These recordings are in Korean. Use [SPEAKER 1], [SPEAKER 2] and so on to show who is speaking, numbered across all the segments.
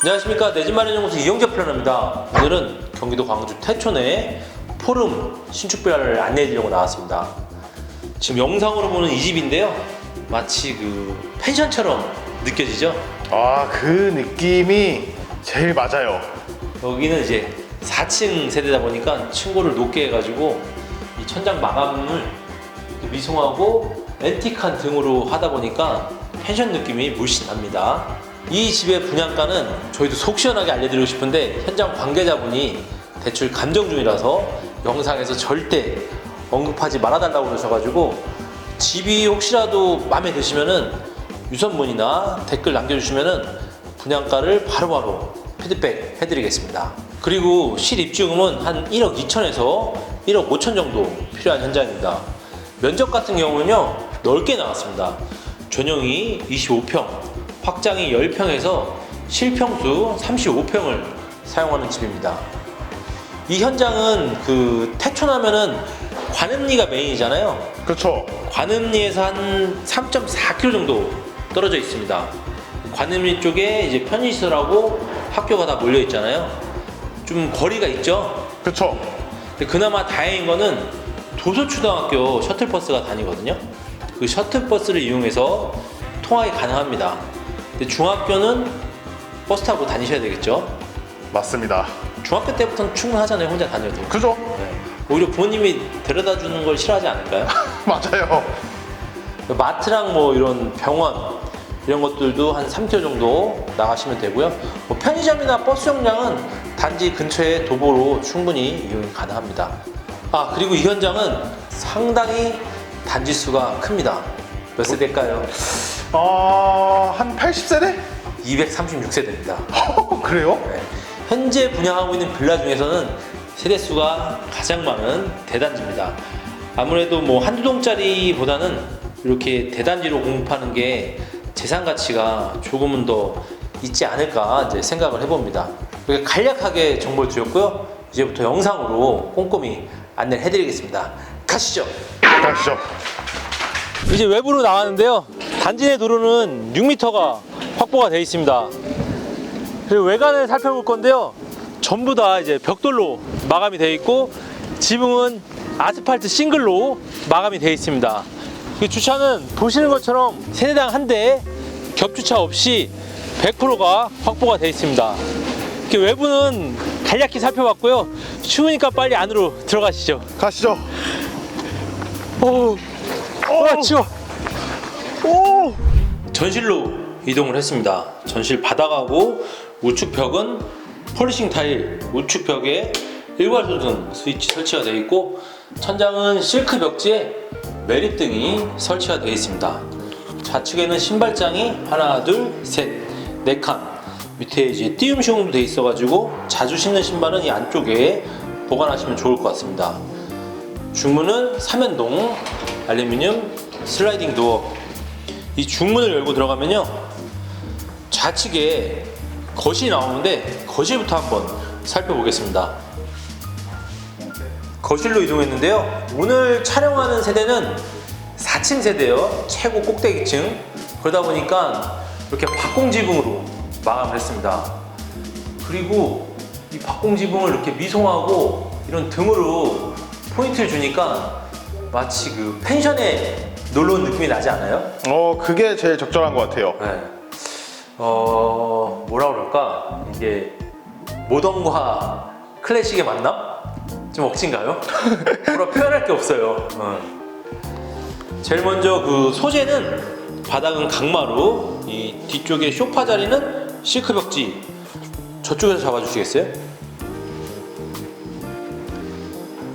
[SPEAKER 1] 안녕하십니까 내 집 마련 연구소 이영재 플래너입니다. 오늘은 경기도 광주 태촌에 포름 신축배를 안내해 드리려고 나왔습니다. 지금 영상으로 보는 이 집인데요, 마치 그 펜션처럼 느껴지죠?
[SPEAKER 2] 아, 그 느낌이 제일 맞아요.
[SPEAKER 1] 여기는 이제 4층 세대다 보니까 층고를 높게 해가지고 이 천장 마감을 미송하고 앤틱한 등으로 하다 보니까 펜션 느낌이 물씬 납니다. 이 집의 분양가는 저희도 속 시원하게 알려드리고 싶은데 현장 관계자분이 대출 감정 중이라서 영상에서 절대 언급하지 말아달라고 그러셔가지고 집이 혹시라도 마음에 드시면은 유선문이나 댓글 남겨주시면은 분양가를 바로바로 피드백 해드리겠습니다. 그리고 실입주금은 한 1억 2천에서 1억 5천 정도 필요한 현장입니다. 면적 같은 경우는요 넓게 나왔습니다. 전용이 25평, 확장이 10평에서 실평수 35평을 사용하는 집입니다. 이 현장은 그 태촌하면은 관음리가 메인이잖아요.
[SPEAKER 2] 그렇죠.
[SPEAKER 1] 관음리에서 한 3.4km 정도 떨어져 있습니다. 관음리 쪽에 이제 편의시설하고 학교가 다 몰려 있잖아요. 좀 거리가 있죠.
[SPEAKER 2] 그렇죠.
[SPEAKER 1] 근데 그나마 다행인 거는 도서초등학교 셔틀버스가 다니거든요. 그 셔틀버스를 이용해서 통학이 가능합니다. 근데 중학교는 버스 타고 다니셔야 되겠죠.
[SPEAKER 2] 맞습니다.
[SPEAKER 1] 중학교 때부터는 충분하잖아요. 혼자 다녀도.
[SPEAKER 2] 그죠?
[SPEAKER 1] 네. 오히려 부모님이 데려다 주는 걸 싫어하지 않을까요?
[SPEAKER 2] 맞아요.
[SPEAKER 1] 마트랑 뭐 이런 병원 이런 것들도 한 3km 정도 나가시면 되고요. 뭐 편의점이나 버스 정장은 단지 근처에 도보로 충분히 이용이 가능합니다. 아 그리고 이 현장은 상당히 단지 수가 큽니다. 몇 세대일까요?
[SPEAKER 2] 아, 한 80세대?
[SPEAKER 1] 236세대입니다.
[SPEAKER 2] 그래요?
[SPEAKER 1] 현재 분양하고 있는 빌라 중에서는 세대 수가 가장 많은 대단지입니다. 아무래도 뭐 한두 동짜리보다는 이렇게 대단지로 공급하는 게 재산 가치가 조금은 더 있지 않을까 이제 생각을 해봅니다. 이렇게 간략하게 정보를 드렸고요. 이제부터 영상으로 꼼꼼히 안내를 해드리겠습니다. 가시죠.
[SPEAKER 2] 가시죠.
[SPEAKER 1] 이제 외부로 나왔는데요. 단지 내 도로는 6m가 확보가 되어 있습니다. 그리고 외관을 살펴볼 건데요. 전부 다 이제 벽돌로 마감이 되어 있고 지붕은 아스팔트 싱글로 마감이 되어 있습니다. 이 주차는 보시는 것처럼 세대당 한대 겹주차 없이 100%가 확보가 되어 있습니다. 외부는 간략히 살펴봤고요. 추우니까 빨리 안으로 들어가시죠.
[SPEAKER 2] 가시죠.
[SPEAKER 1] 오, 와 치워.
[SPEAKER 2] 오!
[SPEAKER 1] 전실로 이동을 했습니다. 전실 바닥하고 우측 벽은 폴리싱 타일, 우측 벽에 일괄소등 스위치 설치가 되어 있고 천장은 실크 벽지에 매립등이 설치가 되어 있습니다. 좌측에는 신발장이 하나, 둘, 셋, 네 칸. 밑에 이제 띄움 시공도 되어 있어가지고 자주 신는 신발은 이 안쪽에 보관하시면 좋을 것 같습니다. 중문은 삼연동 알루미늄 슬라이딩 도어 이 중문을 열고 들어가면요. 좌측에 거실이 나오는데 거실부터 한번 살펴보겠습니다. 거실로 이동했는데요. 오늘 촬영하는 세대는 4층 세대요. 최고 꼭대기층. 그러다 보니까 이렇게 박공지붕으로 마감을 했습니다. 그리고 이 박공지붕을 이렇게 미송하고 이런 등으로 포인트를 주니까 마치 그 펜션에 놀러 온 느낌이 나지 않아요?
[SPEAKER 2] 어, 그게 제일 적절한 것 같아요.
[SPEAKER 1] 네. 어 뭐라 그럴까 이게 모던과 클래식의 만남? 좀 억진가요? 뭐라 표현할 게 없어요. 어. 제일 먼저 그 소재는 바닥은 강마루, 이 뒤쪽에 소파 자리는 실크 벽지. 저쪽에서 잡아주시겠어요?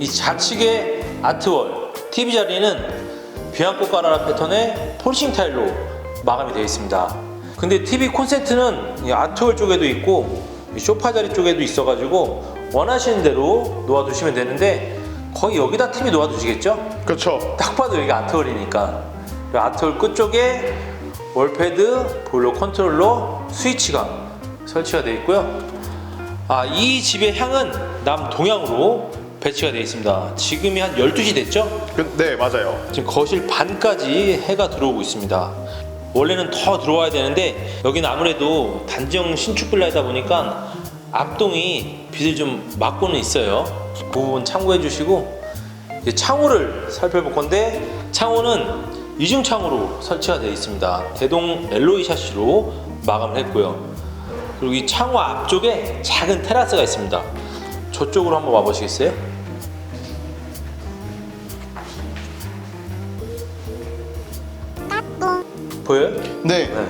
[SPEAKER 1] 이 좌측의 아트월, TV 자리는 까라라 패턴의 폴싱 타일로 마감이 되어 있습니다. 근데 TV 콘센트는 이 아트월 쪽에도 있고 이 소파 자리 쪽에도 있어가지고 원하시는 대로 놓아두시면 되는데 거의 여기다 TV 놓아두시겠죠?
[SPEAKER 2] 그렇죠.
[SPEAKER 1] 딱 봐도 여기 아트월이니까 이 아트월 끝쪽에 월패드, 보일러 컨트롤러, 스위치가 설치가 되어 있고요. 아, 이 집의 향은 남동향으로 배치가 되어 있습니다. 지금이 한 12시 됐죠?
[SPEAKER 2] 그, 네, 맞아요.
[SPEAKER 1] 지금 거실 반까지 해가 들어오고 있습니다. 원래는 더 들어와야 되는데 여기는 아무래도 단지형 신축 빌라이다 보니까 앞동이 빛을 좀 막고는 있어요. 그 부분 참고해 주시고 이제 창호를 살펴볼 건데 창호는 이중 창호로 설치가 되어 있습니다. 대동 엘로이 샤시로 마감을 했고요. 그리고 이 창호 앞쪽에 작은 테라스가 있습니다. 저쪽으로 한번 와보시겠어요? 보여요?
[SPEAKER 2] 네,
[SPEAKER 1] 네.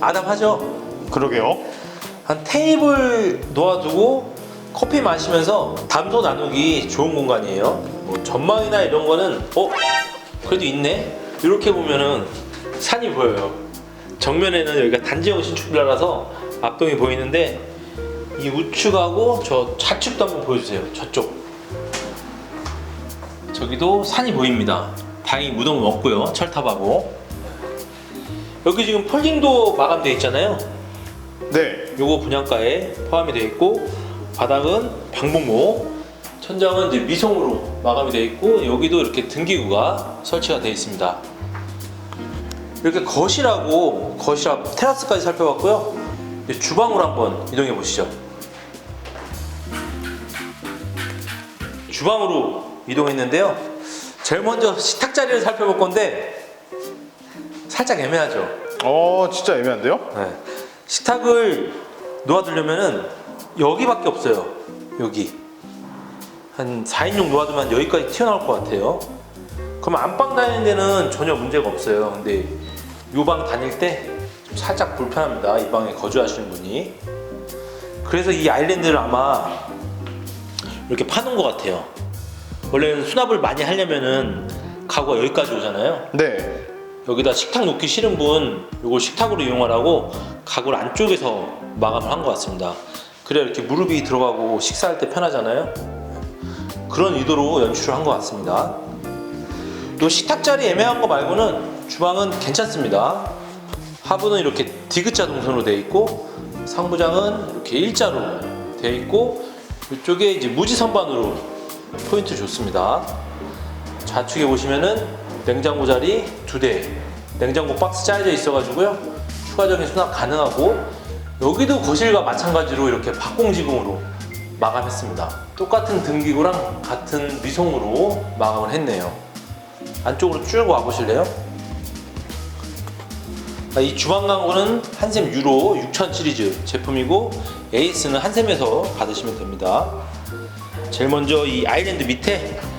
[SPEAKER 1] 아담하죠?
[SPEAKER 2] 그러게요.
[SPEAKER 1] 한 테이블 놓아두고 커피 마시면서 담소 나누기 좋은 공간이에요. 뭐 전망이나 이런 거는 어 그래도 있네. 이렇게 보면은 산이 보여요. 정면에는 여기가 단지형 신축빌라라서 앞동이 보이는데 이 우측하고 저 좌측도 한번 보여주세요. 저쪽. 저기도 산이 보입니다. 다행히 무덤은 없고요. 철탑하고 여기 지금 폴딩도 마감되어 있잖아요.
[SPEAKER 2] 네,
[SPEAKER 1] 요거 분양가에 포함이 되어 있고 바닥은 방봉모 천장은 이제 미송으로 마감이 되어 있고 여기도 이렇게 등기구가 설치가 되어 있습니다. 이렇게 거실하고 거실 앞 테라스까지 살펴봤고요. 이제 주방으로 한번 이동해 보시죠. 주방으로 이동했는데요. 제일 먼저 식탁 자리를 살펴볼 건데 살짝 애매하죠
[SPEAKER 2] 어, 진짜 애매한데요?
[SPEAKER 1] 네. 식탁을 놓아두려면은 여기밖에 없어요. 여기 한 4인용 놓아두면 여기까지 튀어나올 것 같아요. 그럼 안방 다니는 데는 전혀 문제가 없어요. 근데 이 방 다닐 때 좀 살짝 불편합니다. 이 방에 거주하시는 분이. 그래서 이 아일랜드를 아마 이렇게 파는 것 같아요. 원래는 수납을 많이 하려면은 가구가 여기까지 오잖아요.
[SPEAKER 2] 네,
[SPEAKER 1] 여기다 식탁 놓기 싫은 분 이걸 식탁으로 이용하라고 가구를 안쪽에서 마감을 한 것 같습니다. 그래야 이렇게 무릎이 들어가고 식사할 때 편하잖아요. 그런 의도로 연출을 한 것 같습니다. 요 식탁 자리 애매한 거 말고는 주방은 괜찮습니다. 하부는 이렇게 디귿자 동선으로 되어 있고 상부장은 이렇게 일자로 되어 있고 이쪽에 이제 무지 선반으로 포인트 줬습니다. 좌측에 보시면은 냉장고 자리 두 대, 냉장고 박스 짜여져 있어가지고요. 추가적인 수납 가능하고 여기도 거실과 마찬가지로 이렇게 박공지붕으로 마감했습니다. 똑같은 등기구랑 같은 미송으로 마감을 했네요. 안쪽으로 쭉 와보실래요? 아, 이 주방 광고는 한샘 유로 6000 시리즈 제품이고 에이스는 한샘에서 받으시면 됩니다. 제일 먼저 이 아일랜드 밑에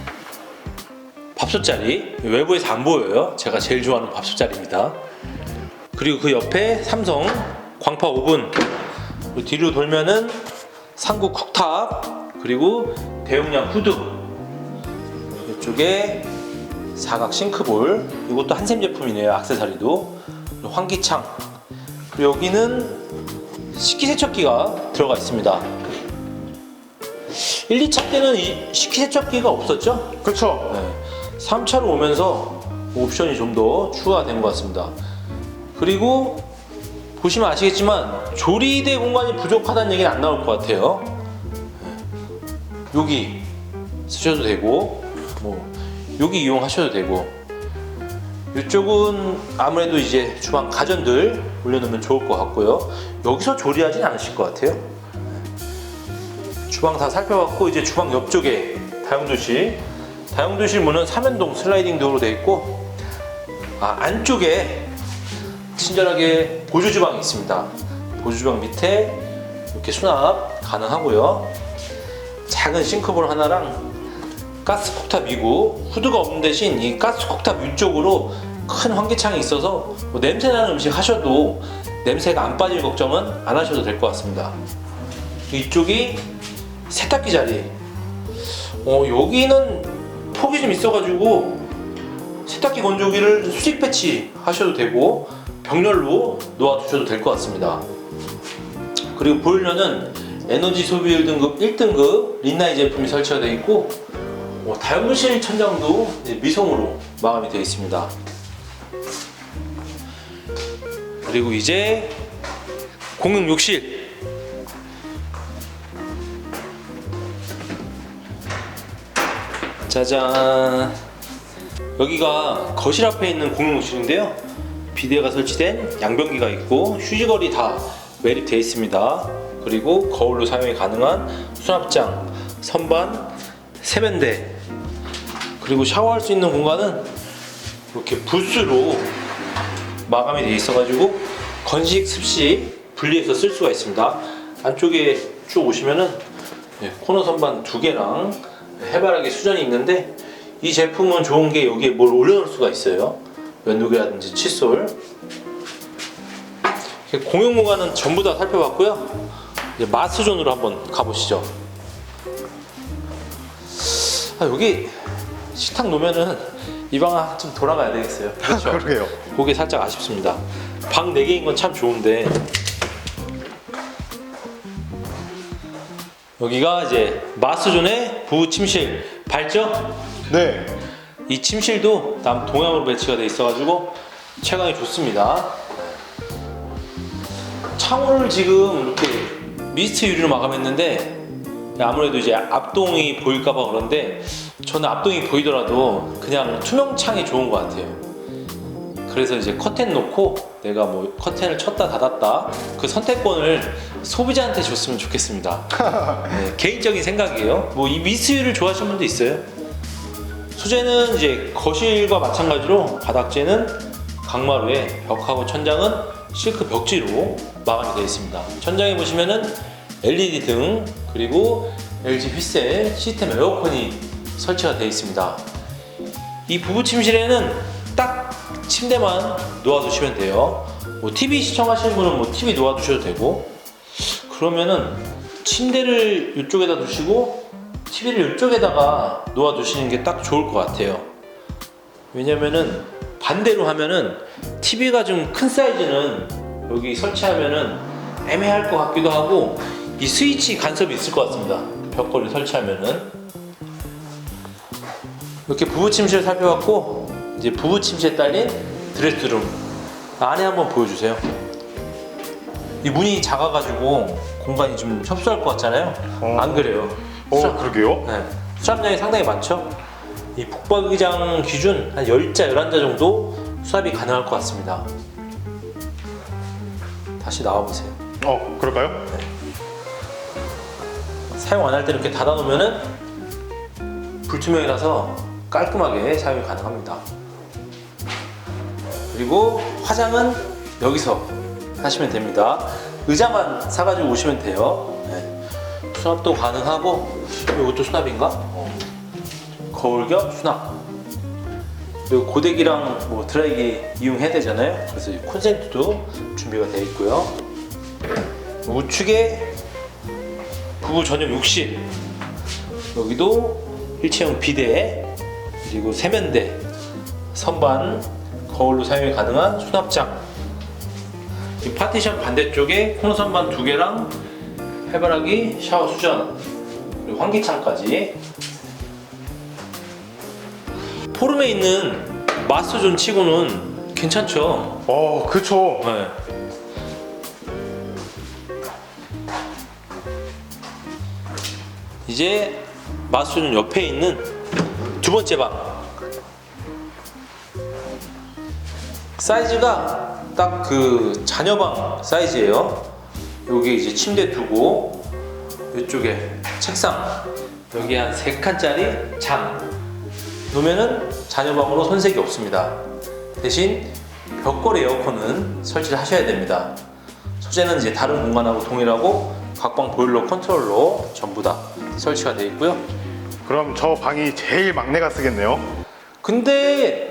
[SPEAKER 1] 밥솥자리 외부에서 안 보여요. 제가 제일 좋아하는 밥솥자리입니다. 그리고 그 옆에 삼성 광파 오븐 뒤로 돌면은 상구 쿡탑 그리고 대용량 후드 이쪽에 사각 싱크볼 이것도 한샘 제품이네요. 악세사리도 환기창 그리고 여기는 식기세척기가 들어가 있습니다. 1, 2차 때는 이 식기세척기가 없었죠?
[SPEAKER 2] 그렇죠.
[SPEAKER 1] 네. 3차로 오면서 옵션이 좀 더 추가된 것 같습니다. 그리고 보시면 아시겠지만 조리대 공간이 부족하다는 얘기는 안 나올 것 같아요. 네. 여기 쓰셔도 되고, 뭐 여기 이용하셔도 되고, 이쪽은 아무래도 이제 주방 가전들 올려놓으면 좋을 것 같고요. 여기서 조리하진 않으실 것 같아요. 주방 다 살펴봤고 이제 주방 옆쪽에 다용도실 다용도실 문은 삼연동 슬라이딩 도어로 되어 있고 아, 안쪽에 친절하게 보조 주방이 있습니다. 보조 주방 밑에 이렇게 수납 가능하고요. 작은 싱크볼 하나랑 가스 쿡탑 위고 후드가 없는 대신 이 가스 쿡탑 위쪽으로 큰 환기창이 있어서 뭐 냄새 나는 음식 하셔도 냄새가 안 빠질 걱정은 안 하셔도 될 것 같습니다. 이쪽이 세탁기 자리. 어, 여기는 폭이 좀 있어가지고 세탁기 건조기를 수직 배치 하셔도 되고 병렬로 놓아두셔도 될 것 같습니다. 그리고 보일러는 에너지 소비율 등급 1등급 린나이 제품이 설치가 되어 있고 어, 다용도실 천장도 이제 미송으로 마감이 되어 있습니다. 그리고 이제 공용 욕실 짜잔 여기가 거실 앞에 있는 공용 욕실인데요 비대가 설치된 양변기가 있고 휴지거리 다 매립되어 있습니다. 그리고 거울로 사용이 가능한 수납장, 선반, 세면대 그리고 샤워할 수 있는 공간은 이렇게 부스로 마감이 되어 있어 가지고 건식, 습식 분리해서 쓸 수가 있습니다. 안쪽에 쭉 오시면은 네, 코너 선반 두 개랑 해바라기 수전이 있는데 이 제품은 좋은 게 여기에 뭘 올려놓을 수가 있어요. 면도기라든지 칫솔. 이렇게 공용 공간은 전부 다 살펴봤고요. 이제 마스존으로 한번 가보시죠. 아, 여기 식탁 놓으면은 이 방 좀 돌아가야 되겠어요. 그렇죠?
[SPEAKER 2] 그러게요.
[SPEAKER 1] 그게 살짝 아쉽습니다. 방 4개인 건 참 좋은데 여기가 이제 마스존의 부부 침실 밝죠?
[SPEAKER 2] 네.
[SPEAKER 1] 이 침실도 남 동양으로 배치가 돼 있어가지고 채광이 좋습니다. 창호를 지금 이렇게 미스트 유리로 마감했는데 아무래도 이제 앞동이 보일까봐 그런데 저는 앞동이 보이더라도 그냥 투명 창이 좋은 것 같아요. 그래서 이제 커튼 놓고 내가 뭐 커튼을 쳤다 닫았다 그 선택권을 소비자한테 줬으면 좋겠습니다. 네, 개인적인 생각이에요. 뭐 이 미스유를 좋아하시는 분도 있어요. 소재는 이제 거실과 마찬가지로 바닥재는 강마루에 벽하고 천장은 실크 벽지로 마감이 되어 있습니다. 천장에 보시면은 LED 등 그리고 LG 휘셀 시스템 에어컨이 설치가 되어 있습니다. 이 부부 침실에는 딱 침대만 놓아두시면 돼요. 뭐 TV 시청하시는 분은 뭐 TV 놓아두셔도 되고 그러면은 침대를 이쪽에다 두시고 TV를 이쪽에다가 놓아두시는 게 딱 좋을 것 같아요. 왜냐면은 반대로 하면은 TV가 좀 큰 사이즈는 여기 설치하면은 애매할 것 같기도 하고 이 스위치 간섭이 있을 것 같습니다. 벽걸이 설치하면은 이렇게 부부 침실을 살펴봤고 이제 부부 침실에 딸린 드레스룸 안에 한번 보여주세요. 이 문이 작아가지고 공간이 좀 협소할 것 같잖아요.
[SPEAKER 2] 어.
[SPEAKER 1] 안 그래요.
[SPEAKER 2] 어,
[SPEAKER 1] 수납-
[SPEAKER 2] 그러게요.
[SPEAKER 1] 네, 수납량이 상당히 많죠. 이 북박의장 기준 한 10자, 11자 정도 수납이 가능할 것 같습니다. 다시 나와보세요.
[SPEAKER 2] 어, 그럴까요?
[SPEAKER 1] 사용 안 할 때 이렇게 닫아놓으면은 불투명이라서 깔끔하게 사용이 가능합니다. 그리고 화장은 여기서 하시면 됩니다. 의자만 사가지고 오시면 돼요. 네. 수납도 가능하고 이것도 수납인가? 어. 거울 겸 수납. 그리고 고데기랑 뭐 드라이기 이용해야 되잖아요. 그래서 이 콘센트도 준비가 되어 있고요. 우측에 부부 전용 욕실 여기도 일체형 비대 그리고 세면대 선반 거울로 사용이 가능한 수납장 이 파티션 반대쪽에 코너 선반 두 개랑 해바라기 샤워 수전 그리고 환기창까지 포름에 있는 마스존 치고는 괜찮죠
[SPEAKER 2] 어, 그쵸.
[SPEAKER 1] 네. 이제 마수는 옆에 있는 두 번째 방. 사이즈가 딱 그 자녀방 사이즈예요. 여기 이제 침대 두고 이쪽에 책상 여기 한 세 칸짜리 장 놓으면은 자녀방으로 손색이 없습니다. 대신 벽걸이 에어컨은 설치를 하셔야 됩니다. 소재는 이제 다른 공간하고 동일하고 각방 보일러 컨트롤러 전부 다 설치가 되어 있고요.
[SPEAKER 2] 그럼 저 방이 제일 막내가 쓰겠네요.
[SPEAKER 1] 근데 다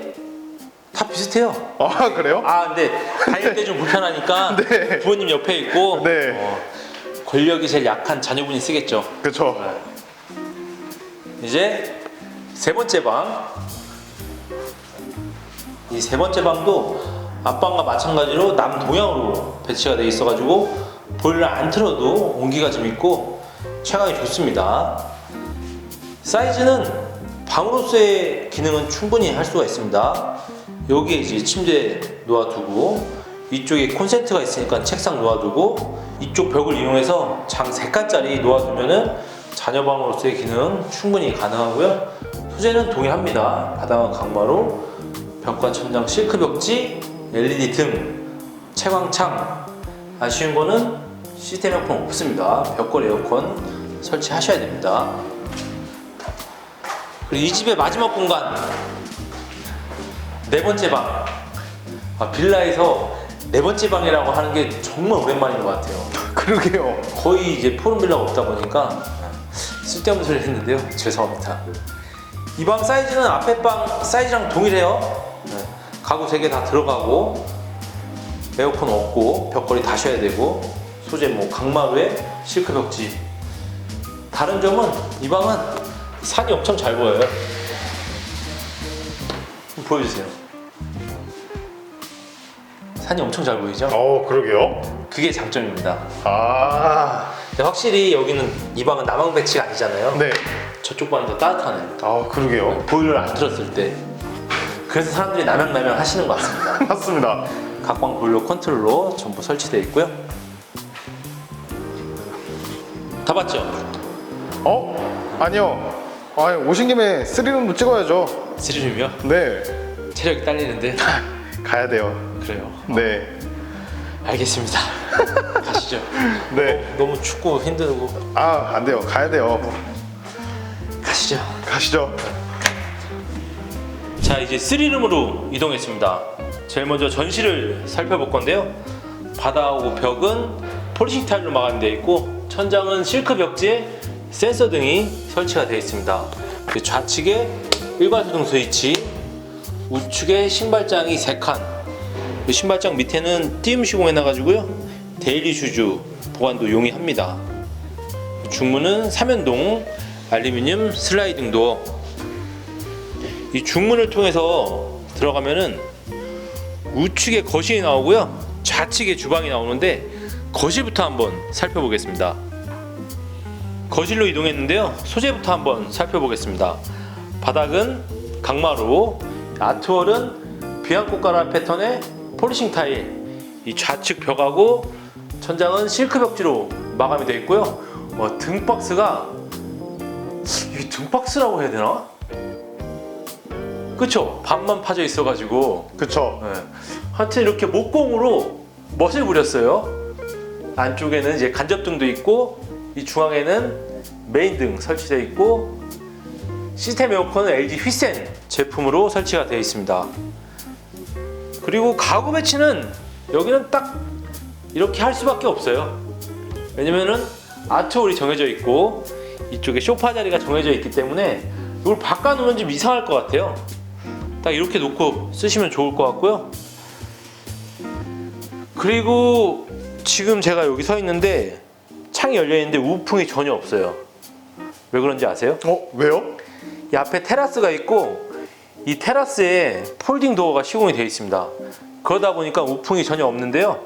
[SPEAKER 1] 비슷해요.
[SPEAKER 2] 아, 그래요?
[SPEAKER 1] 아 근데 다닐 때 좀 불편하니까
[SPEAKER 2] 네.
[SPEAKER 1] 부모님 옆에 있고
[SPEAKER 2] 네.
[SPEAKER 1] 어, 권력이 제일 약한 자녀분이 쓰겠죠.
[SPEAKER 2] 그쵸.
[SPEAKER 1] 이제 세 번째 방. 이 세 번째 방도 앞방과 마찬가지로 남동향으로 배치가 되어 있어가지고 보일러 안 틀어도 온기가 좀 있고 체감이 좋습니다. 사이즈는 방으로서의 기능은 충분히 할 수가 있습니다. 여기에 이제 침대 놓아두고 이쪽에 콘센트가 있으니까 책상 놓아두고 이쪽 벽을 이용해서 장 3칸짜리 놓아두면은 자녀방으로서의 기능 충분히 가능하고요. 소재는 동일합니다. 바닥은 강마루, 벽과 천장 실크 벽지, LED 등, 채광창. 아쉬운 거는 시스템 에어컨 없습니다. 벽걸이 에어컨 설치하셔야 됩니다. 그리고 이 집의 마지막 공간 네 번째 방. 아, 빌라에서 네 번째 방이라고 하는 게 정말 오랜만인 것 같아요.
[SPEAKER 2] 그러게요.
[SPEAKER 1] 거의 이제 푸른 빌라가 없다 보니까 쓸데없는 소리를 했는데요. 죄송합니다. 이 방 사이즈는 앞에 방 사이즈랑 동일해요. 네. 가구 3개 다 들어가고 에어컨 없고 벽걸이 다셔야 되고 소재 뭐 강마루에 실크 벽지. 다른 점은 이 방은 산이 엄청 잘 보여요. 보여주세요. 산이 엄청 잘 보이죠?
[SPEAKER 2] 어, 그러게요.
[SPEAKER 1] 그게 장점입니다.
[SPEAKER 2] 아,
[SPEAKER 1] 근데 확실히 여기는 이 방은 나방 배치가 아니잖아요.
[SPEAKER 2] 네.
[SPEAKER 1] 저쪽 방이 더 따뜻하네.
[SPEAKER 2] 아, 그러게요.
[SPEAKER 1] 보일러를 안 틀었을 때. 그래서 사람들이 남양남양 하시는 것 같습니다.
[SPEAKER 2] 맞습니다.
[SPEAKER 1] 각방 보일러 컨트롤로 전부 설치되어 있고요. 다 봤죠?
[SPEAKER 2] 어? 아니요. 아, 오신 김에 스리룸도 찍어야죠.
[SPEAKER 1] 스리룸이요?
[SPEAKER 2] 네.
[SPEAKER 1] 체력이 딸리는데
[SPEAKER 2] 가야 돼요.
[SPEAKER 1] 그래요.
[SPEAKER 2] 네.
[SPEAKER 1] 알겠습니다. 가시죠.
[SPEAKER 2] 네.
[SPEAKER 1] 너무 춥고 힘들고
[SPEAKER 2] 아, 안 돼요. 가야 돼요.
[SPEAKER 1] 가시죠.
[SPEAKER 2] 가시죠.
[SPEAKER 1] 자 이제 3룸으로 이동했습니다 제일 먼저 전시를 살펴볼 건데요 바닥하고 벽은 폴리싱 타일로 마감되어 있고 천장은 실크 벽지에 센서 등이 설치가 되어 있습니다 그 좌측에 일괄 소등 스위치 우측에 신발장이 3칸 그 신발장 밑에는 띄움 시공해 놔가지고요. 데일리 슈즈 보관도 용이합니다. 중문은 삼연동 알루미늄 슬라이딩 도어 이 중문을 통해서 들어가면은 우측에 거실이 나오고요. 좌측에 주방이 나오는데 거실부터 한번 살펴보겠습니다. 거실로 이동했는데요. 소재부터 한번 살펴보겠습니다. 바닥은 강마루 아트월은 비앙코카라 패턴의 폴리싱 타일 이 좌측 벽하고 천장은 실크 벽지로 마감이 되어 있고요 어, 등박스가 이 등박스라고 해야 되나? 그쵸? 반만 파져 있어 가지고
[SPEAKER 2] 그쵸.
[SPEAKER 1] 네. 하여튼 이렇게 목공으로 멋을 부렸어요 안쪽에는 이제 간접등도 있고 이 중앙에는 메인 등 설치되어 있고 시스템 에어컨은 LG 휘센 제품으로 설치가 되어 있습니다 그리고 가구 배치는 여기는 딱 이렇게 할 수밖에 없어요 왜냐면은 아트홀이 정해져 있고 이쪽에 소파 자리가 정해져 있기 때문에 이걸 바꿔놓으면 좀 이상할 것 같아요 딱 이렇게 놓고 쓰시면 좋을 것 같고요. 그리고 지금 제가 여기 서 있는데 창이 열려 있는데 우풍이 전혀 없어요. 왜 그런지 아세요?
[SPEAKER 2] 어, 왜요?
[SPEAKER 1] 이 앞에 테라스가 있고 이 테라스에 폴딩 도어가 시공이 되어 있습니다. 그러다 보니까 우풍이 전혀 없는데요.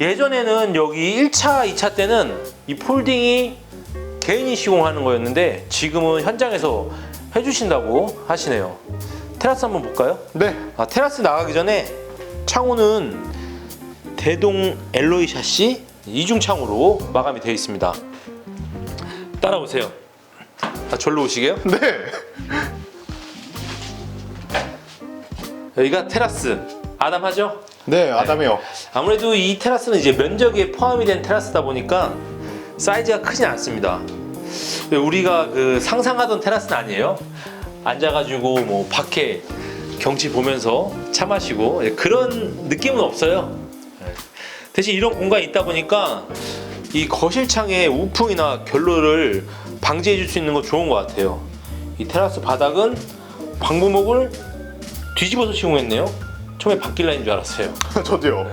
[SPEAKER 1] 예전에는 여기 1차, 2차 때는 이 폴딩이 개인이 시공하는 거였는데 지금은 현장에서 해주신다고 하시네요. 테라스 한번 볼까요?
[SPEAKER 2] 네.
[SPEAKER 1] 아, 테라스 나가기 전에 창호는 대동 엘로이 샤시 이중 창으로 마감이 되어 있습니다. 따라오세요. 아, 절로 오시게요?
[SPEAKER 2] 네.
[SPEAKER 1] 여기가 테라스. 아담하죠?
[SPEAKER 2] 네, 아담이요.
[SPEAKER 1] 아무래도 이 테라스는 이제 면적에 포함이 된 테라스다 보니까 사이즈가 크진 않습니다. 우리가 그 상상하던 테라스는 아니에요. 앉아가지고 뭐 밖에 경치 보면서 차 마시고 예, 그런 느낌은 없어요. 예. 대신 이런 공간이 있다 보니까 이 거실 창에 우풍이나 결로를 방지해 줄 수 있는 거 좋은 것 같아요. 이 테라스 바닥은 방부목을 뒤집어서 시공했네요. 처음에 바뀔라인 줄 알았어요.
[SPEAKER 2] 저도요.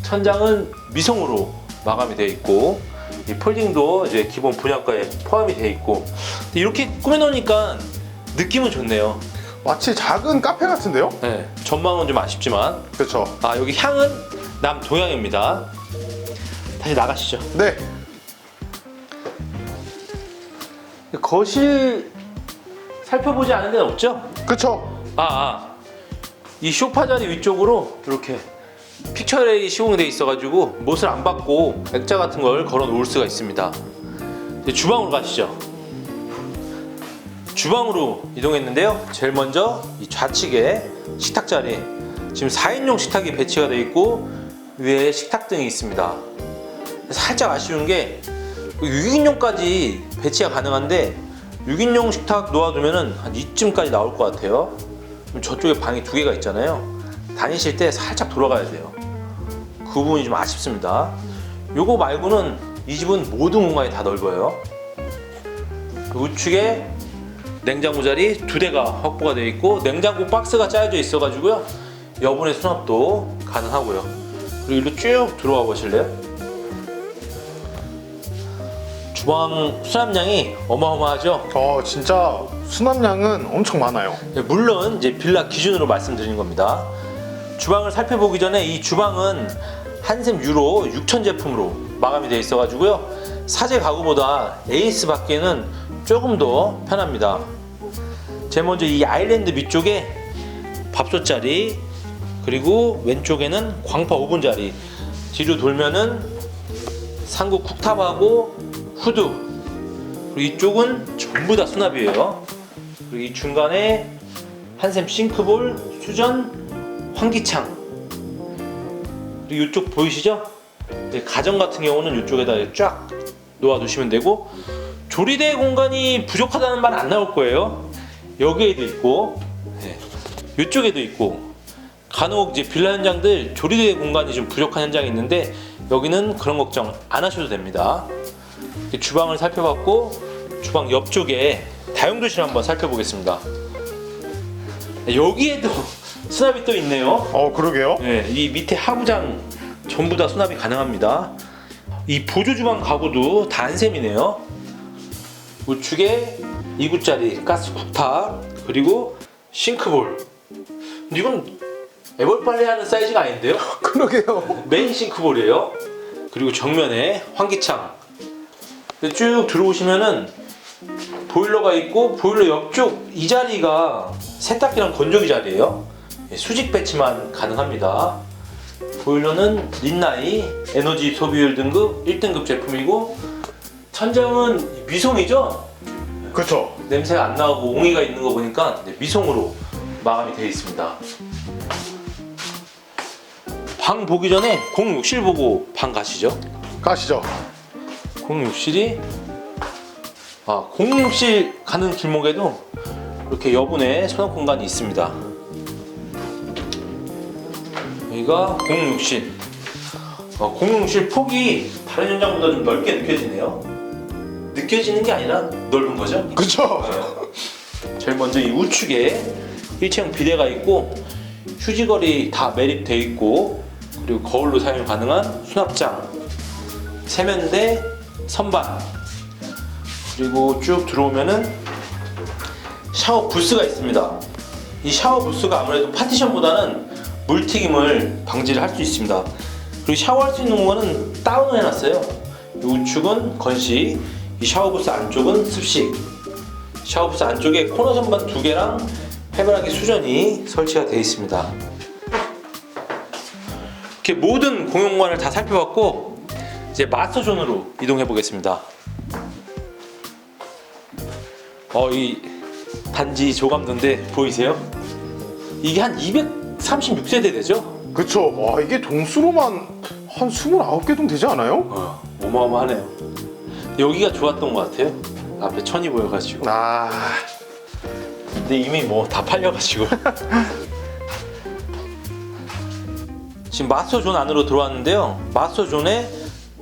[SPEAKER 1] 천장은 미성으로 마감이 되어 있고 이 폴딩도 이제 기본 분양가에 포함이 되어 있고 이렇게 꾸며놓으니까 느낌은 좋네요.
[SPEAKER 2] 마치 작은 카페 같은데요?
[SPEAKER 1] 네, 전망은 좀 아쉽지만
[SPEAKER 2] 그렇죠.
[SPEAKER 1] 아 여기 향은 남동향입니다. 다시 나가시죠.
[SPEAKER 2] 네.
[SPEAKER 1] 거실 살펴보지 않은 데는 없죠?
[SPEAKER 2] 그쵸.
[SPEAKER 1] 아, 아. 이 쇼파 자리 위쪽으로 이렇게 픽처레이 시공되어 있어가지고 못을 안 받고 액자 같은 걸 걸어 놓을 수가 있습니다. 주방으로 가시죠. 주방으로 이동했는데요. 제일 먼저 이 좌측에 식탁 자리 지금 4인용 식탁이 배치가 되어 있고 위에 식탁 등이 있습니다. 살짝 아쉬운 게 6인용까지 배치가 가능한데 6인용 식탁 놓아두면은 한 이쯤까지 나올 것 같아요. 저쪽에 방이 두 개가 있잖아요. 다니실 때 살짝 돌아가야 돼요. 그 부분이 좀 아쉽습니다. 요거 말고는 이 집은 모든 공간이 다 넓어요. 우측에 냉장고 자리 두 대가 확보가 되어 있고 냉장고 박스가 짜여져 있어 가지고요. 여분의 수납도 가능하고요. 그리고 일로 쭉 들어와 보실래요? 주방 수납량이 어마어마하죠.
[SPEAKER 2] 어 진짜 수납량은 엄청 많아요.
[SPEAKER 1] 네, 물론 이제 빌라 기준으로 말씀드리는 겁니다. 주방을 살펴보기 전에 이 주방은 한샘 유로 6000 제품으로 마감이 되어 있어가지고요. 사제 가구보다 에이스 받기에는 조금 더 편합니다. 제일 먼저 이 아일랜드 밑쪽에 밥솥 자리 그리고 왼쪽에는 광파 오븐 자리 뒤로 돌면은 상구 쿡탑하고 후드 그리고 이쪽은 전부 다 수납이에요. 그리고 이 중간에 한샘 싱크볼, 수전, 환기창. 그리고 이쪽 보이시죠? 네, 가정 같은 경우는 이쪽에다 쫙 놓아두시면 되고 조리대 공간이 부족하다는 말 안 나올 거예요. 여기에도 있고, 네, 이쪽에도 있고. 간혹 이제 빌라 현장들 조리대 공간이 좀 부족한 현장이 있는데 여기는 그런 걱정 안 하셔도 됩니다. 주방을 살펴봤고 주방 옆쪽에 다용도실 한번 살펴보겠습니다. 여기에도 수납이 또 있네요.
[SPEAKER 2] 어 그러게요.
[SPEAKER 1] 네, 이 밑에 하부장 전부 다 수납이 가능합니다. 이 보조 주방 가구도 다 안셈이네요. 우측에 2구짜리 가스 쿡탑 그리고 싱크볼. 근데 이건 애벌 빨래하는 사이즈가 아닌데요?
[SPEAKER 2] 그러게요.
[SPEAKER 1] 메인 싱크볼이에요. 그리고 정면에 환기창. 쭉 들어오시면은 보일러가 있고 보일러 옆쪽 이 자리가 세탁기랑 건조기 자리예요. 예, 수직 배치만 가능합니다. 보일러는 린나이 에너지 소비율 등급 1등급 제품이고 천장은 미송이죠.
[SPEAKER 2] 그렇죠.
[SPEAKER 1] 냄새가 안 나고 옹이가 있는 거 보니까 네, 미송으로 마감이 되어 있습니다. 방 보기 전에 공욕실 보고 방 가시죠.
[SPEAKER 2] 가시죠.
[SPEAKER 1] 공욕실이 아 공욕실 가는 길목에도 이렇게 여분의 수납 공간이 있습니다. 여기가 공욕실. 어, 공욕실 폭이 다른 현장보다 좀 넓게 느껴지네요. 느껴지는 게 아니라 넓은 거죠.
[SPEAKER 2] 그렇죠.
[SPEAKER 1] 제일 먼저 이 우측에 1층 비대가 있고 휴지거리 다 매립돼 있고 그리고 거울로 사용 가능한 수납장 세면대 선반 그리고 쭉 들어오면은 샤워 부스가 있습니다 이 샤워 부스가 아무래도 파티션보다는 물튀김을 방지를 할 수 있습니다 그리고 샤워할 수 있는 공간은 다운을 해놨어요 이 우측은 건식 이 샤워 부스 안쪽은 습식 샤워 부스 안쪽에 코너 선반 두 개랑 해바라기 수전이 설치가 되어 있습니다. 이렇게 모든 공용관을 다 살펴봤고 이제 마스터 존으로 이동해 보겠습니다. 어, 이 단지 조감도인데 보이세요? 이게 한 236세대 되죠?
[SPEAKER 2] 그렇죠. 와 이게 동수로만 한 29개 동 되지 않아요?
[SPEAKER 1] 어, 어마어마하네요. 여기가 좋았던 것 같아요. 앞에 천이 보여가지고.
[SPEAKER 2] 아
[SPEAKER 1] 근데 이미 뭐 다 팔려가지고 지금 마스터존 안으로 들어왔는데요 마스터존의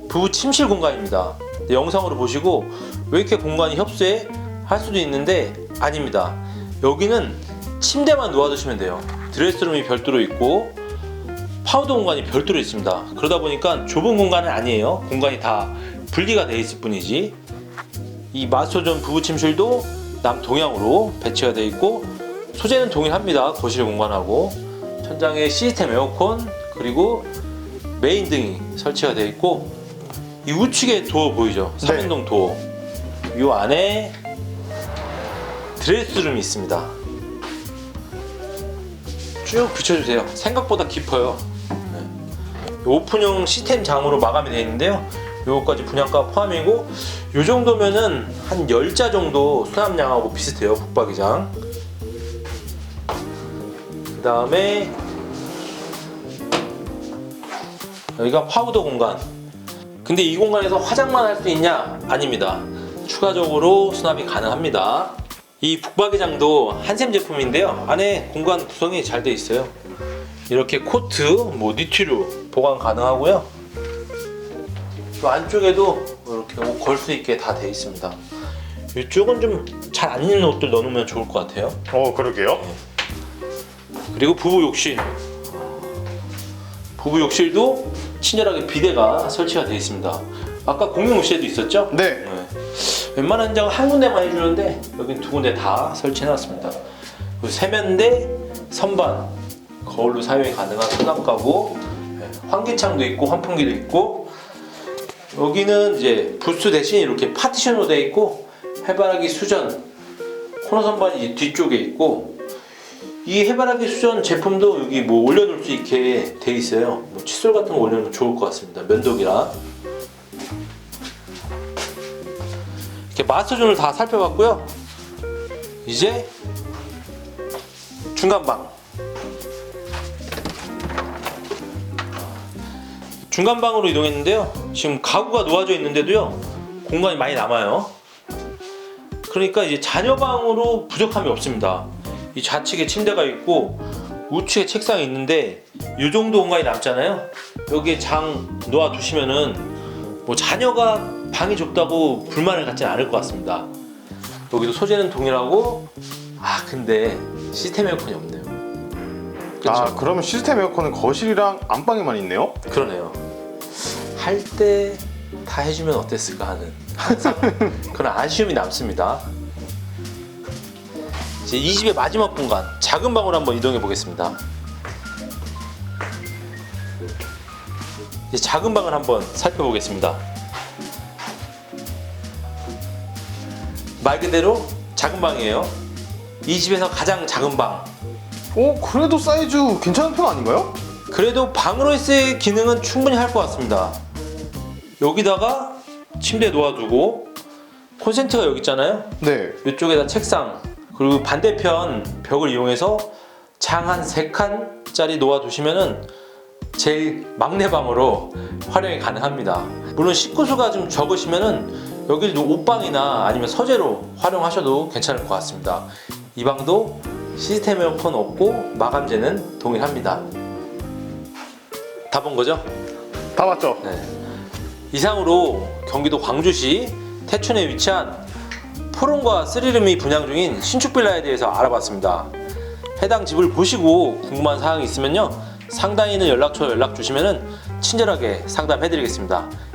[SPEAKER 1] 부부 침실 공간입니다 영상으로 보시고 왜 이렇게 공간이 협소해 할 수도 있는데 아닙니다 여기는 침대만 놓아두시면 돼요 드레스룸이 별도로 있고 파우더 공간이 별도로 있습니다 그러다 보니까 좁은 공간은 아니에요 공간이 다 분리가 돼 있을 뿐이지 이 마스터존 부부 침실도 남동향으로 배치가 되어 있고 소재는 동일합니다. 거실 공간하고 천장에 시스템 에어컨 그리고 메인 등이 설치가 되어 있고 이 우측에 도어 보이죠?
[SPEAKER 2] 네.
[SPEAKER 1] 3인동 도어. 이 안에 드레스룸이 있습니다. 쭉 붙여주세요. 생각보다 깊어요. 네. 오픈형 시스템 장으로 마감이 되어 있는데요. 요거까지 분양가 포함이고 요 정도면은 한 10자 정도 수납량하고 비슷해요 북박이장 그 다음에 여기가 파우더 공간. 근데 이 공간에서 화장만 할 수 있냐? 아닙니다. 추가적으로 수납이 가능합니다. 이 북박이장도 한샘 제품인데요. 안에 공간 구성이 잘돼 있어요. 이렇게 코트, 뭐 니트류 보관 가능하고요. 또 안쪽에도 이렇게 옷 걸 수 있게 다돼 있습니다. 이쪽은 좀 잘 안 입는 옷들 넣어놓으면 좋을 것 같아요.
[SPEAKER 2] 어 그러게요.
[SPEAKER 1] 그리고 부부 욕실. 부부 욕실도 친절하게 비대가 설치가 되어 있습니다. 아까 공용 욕실에도 있었죠?
[SPEAKER 2] 네.
[SPEAKER 1] 네. 웬만한 장은 한 군데만 해주는데 여긴 두 군데 다 설치해놨습니다. 세면대, 선반, 거울로 사용이 가능한 수납가고 네, 환기창도 있고 환풍기도 있고 여기는 이제 부스 대신 이렇게 파티션으로 되어 있고 해바라기 수전 코너 선반이 뒤쪽에 있고 이 해바라기 수전 제품도 여기 뭐 올려놓을 수 있게 돼 있어요. 뭐 칫솔 같은 거 올려놓으면 좋을 것 같습니다. 면도기랑 이렇게 마스존을 다 살펴봤고요. 이제 중간방. 중간방으로 이동했는데요. 지금 가구가 놓아져 있는데도요. 공간이 많이 남아요. 그러니까 이제 자녀방으로 부족함이 없습니다. 이 좌측에 침대가 있고 우측에 책상이 있는데 이 정도 공간이 남잖아요. 여기에 장 놓아 두시면은 뭐 자녀가 방이 좁다고 불만을 갖지는 않을 것 같습니다. 여기도 소재는 동일하고 아 근데 시스템 에어컨이 없네요. 그렇죠?
[SPEAKER 2] 아 그러면 시스템 에어컨은 거실이랑 안방에만 있네요?
[SPEAKER 1] 그러네요. 할 때 다 해주면 어땠을까 하는 항상 그런 아쉬움이 남습니다. 이제 이 집의 마지막 공간 작은 방으로 한번 이동해 보겠습니다. 이제 작은 방을 한번 살펴보겠습니다. 말 그대로 작은 방이에요. 이 집에서 가장 작은 방.
[SPEAKER 2] 어 그래도 사이즈 괜찮은 편 아닌가요?
[SPEAKER 1] 그래도 방으로서의 기능은 충분히 할 것 같습니다. 여기다가 침대 놓아두고 콘센트가 여기 있잖아요.
[SPEAKER 2] 네.
[SPEAKER 1] 이쪽에다 책상 그리고 반대편 벽을 이용해서 장 한 세 칸짜리 놓아두시면은 제일 막내 방으로 활용이 가능합니다. 물론 식구수가 좀 적으시면은 여기도 옷방이나 아니면 서재로 활용하셔도 괜찮을 것 같습니다. 이 방도 시스템 에어컨 없고 마감재는 동일합니다. 다 본 거죠?
[SPEAKER 2] 다 맞죠?
[SPEAKER 1] 네. 이상으로 경기도 광주시 태촌에 위치한 포론과 스리름이 분양 중인 신축 빌라에 대해서 알아봤습니다. 해당 집을 보시고 궁금한 사항이 있으면요 상단에 있는 연락처 연락 주시면은 친절하게 상담해 드리겠습니다.